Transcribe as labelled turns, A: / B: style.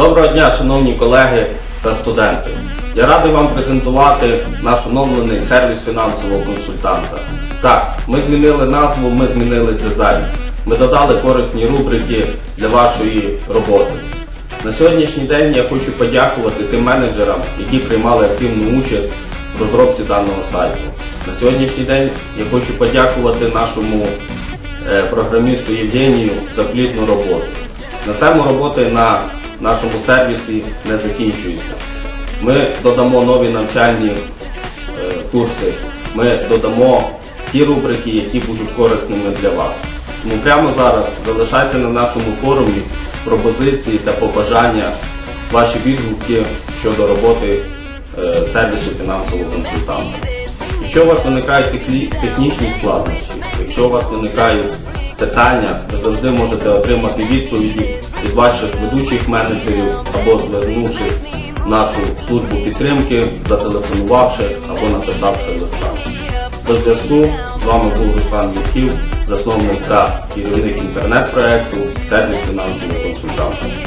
A: Доброго дня, шановні колеги та студенти. Я радий вам презентувати наш оновлений сервіс фінансового консультанта. Так, ми змінили назву, ми змінили дизайн. Ми додали корисні рубрики для вашої роботи. На сьогоднішній день я хочу подякувати тим менеджерам, які приймали активну участь в розробці даного сайту. На сьогоднішній день я хочу подякувати нашому е, програмісту Євгенію за плідну роботу. На цьому роботи на нашому сервісі не закінчується. Ми додамо нові навчальні е, курси, ми додамо ті рубрики, які будуть корисними для вас. Тому прямо зараз залишайте на нашому форумі пропозиції та побажання, ваші відгуки щодо роботи е, сервісу фінансового консультанта. Якщо у вас виникають техні- технічні складнощі, якщо у вас виникають питання, ви завжди можете отримати відповіді від ваших ведучих менеджерів або звернувшись в нашу службу підтримки, зателефонувавши або написавши листа. До зв'язку з вами був Руслан Юрків, засновник та керівник інтернет-проекту сервіс фінансового консультанта.